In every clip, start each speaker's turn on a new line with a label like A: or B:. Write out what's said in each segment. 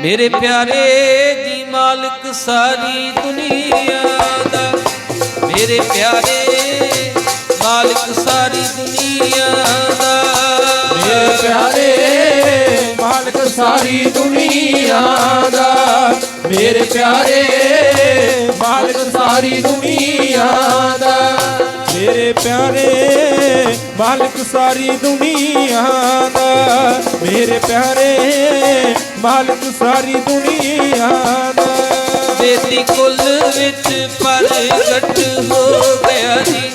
A: ਮੇਰੇ ਪਿਆਰੇ ਜੀ ਮਾਲਕ, ਸਾਰੀ ਦੁਨੀਆ ਦਾ। ਮੇਰੇ ਪਿਆਰੇ ਮਾਲਕ, ਸਾਰੀ ਦੁਨੀਆ ਦਾ।
B: ਮੇਰੇ ਪਿਆਰੇ ਮਾਲਕ, ਸਾਰੀ ਦੁਨੀਆ ਦਾ। ਮੇਰੇ ਪਿਆਰੇ ਮਾਲਕ, ਸਾਰੀ ਦੁਨੀਆ ਦਾ।
C: ਮੇਰੇ ਪਿਆਰੇ ਮਾਲਕ ਸਾਰੀ ਦੁਨੀਆ ਦਾ, ਮੇਰੇ ਪਿਆਰੇ ਮਾਲਕ ਸਾਰੀ ਦੁਨੀਆ ਦਾ।
A: ਬੇਦੀ ਕੁੱਲ ਵਿੱਚ ਪ੍ਰਗਟ ਹੋ ਗਿਆ ਜੀ।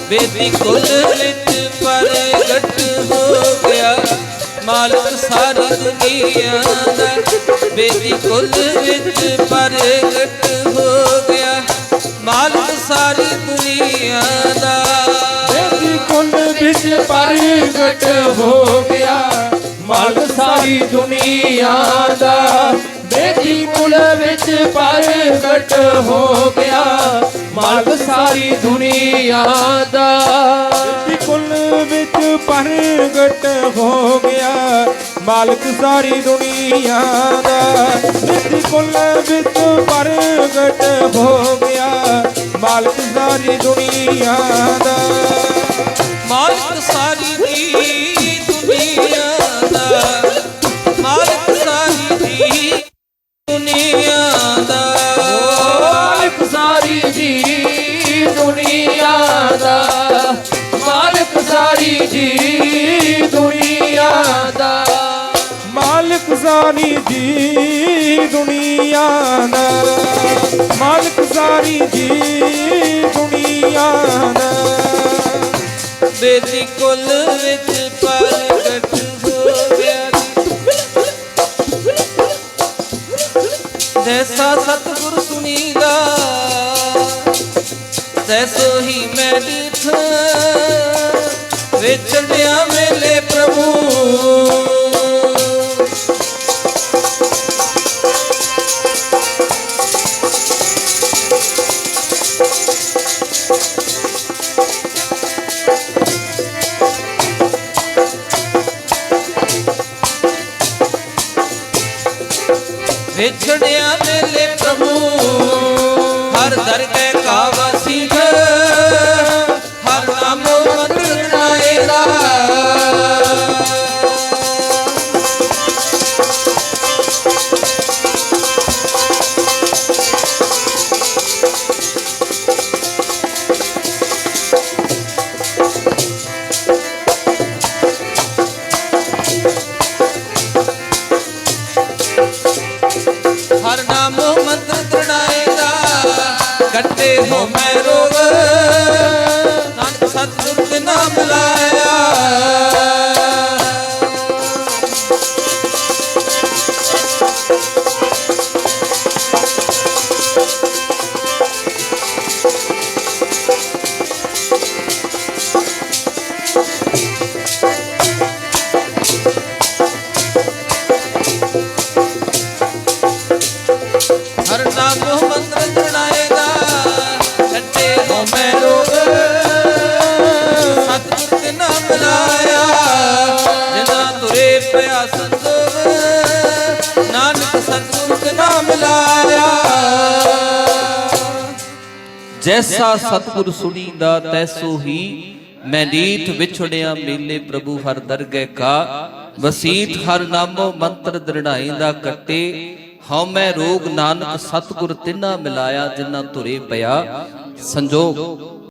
A: ਬੇਦੀ ਕੁੱਲ ਵਿੱਚ ਪ੍ਰਗਟ ਹੋ ਗਿਆ। ਮਾਲਕ ਸਾਰੀ ਦੁਨੀਆ ਦਾ ਬੇਦੀ ਕੁੱਲ ਵਿੱਚ ਪ੍ਰਗਟ ਹੋ ਗਿਆ। ਮਾਲਕ ਸਾਰੀ ਦੁਨੀਆ ਦਾ
B: ਪ੍ਰਗਟ ਹੋ ਗਿਆ। ਮਾਲਕ ਸਾਰੀ ਦੁਨੀਆ ਦਾ ਬੇਦੀ ਕੁੱਲ ਵਿੱਚ ਪ੍ਰਗਟ ਹੋ ਗਿਆ। ਮਾਲਕ ਸਾਰੀ ਦੁਨੀਆ ਦਾ
C: ਦੀ ਕੁੱਲ ਵਿੱਚ ਪ੍ਰਗਟ ਹੋ ਗਿਆ। ਮਾਲਕ ਸਾਰੀ ਦੁਨੀਆ ਦਾ ਦੀ ਕੁੱਲ ਵਿੱਚ ਪ੍ਰਗਟ ਹੋ ਗਿਆ। ਮਾਲਕ ਸਾਰੀ ਦੁਨੀਆ ਦਾ
A: ਮਾਲਕ ਸਾਰੀ ਦੀ ਦੁਨੀਆ ਦਾ ਮਾਲਕ ਸਾਰੀ ਦੀ ਦੁਨੀਆ ਦਾ।
B: ਮਾਲਕ ਸਾਰੀ ਜੀ ਦੁਨੀਆ ਦਾ ਮਾਲਕ ਸਾਰੀ ਜੀ ਦੁਨੀਆ ਦਾ।
C: ਮਾਲਕ ਸਾਰੀ ਜੀ ਦੁਨੀਆ ਦਾ ਮਾਲਕ ਸਾਰੀ ਜੀ ਦੁਨੀਆ ਦਾ।
A: ਬੇਦੀ ਕੁੱਲ ਵਿੱਚ ਪ੍ਰਗਟ ਹੋ ਜੈਸਾ ਸਤਿਗੁਰ ਸੁਨੀਦਾ ਤੈਸੋ ਹੀ ਮੈਂ ਵਿੱਚ ਵਿਚੜਿਆ ਮੇਲੇ ਪ੍ਰਭੂ ਵਿਛੜਿਆ ਮੇਲੇ ਪ੍ਰਭੂ ਹਰ ਦਰਗਹਿ ਕਾ ਕੱਟੇ ਹੋ ਮੈਂ ਰੋਗ ਨਾਨਕ ਸਤਿਗੁਰ ਕੇ ਨਾਮ ਲਾਇਆ। ਜੈਸਾ ਸਤਿਗੁਰ ਸੁਣੀਦਾ ਤੈਸੋ ਹੀ ਮੈਂ ਨੀਠ ਵਿਛੜਿਆ ਮੇਲੇ ਪ੍ਰਭੂ ਹਰ ਦਰਗਹਿ ਕਾ ਵਸੀਤ ਹਰ ਨਾਮੋ ਮੰਤਰ ਦ੍ਰਿੜਾਈ ਦਾ ਕੱਟੇ ਹਉ ਮੈਂ ਰੋਗ ਨਾਨਕ ਸਤਿਗੁਰ ਤਿਨਾ ਮਿਲਾਇਆ ਜਿਨ੍ਹਾਂ ਧੁਰੇ ਪਿਆ ਸੰਜੋਗ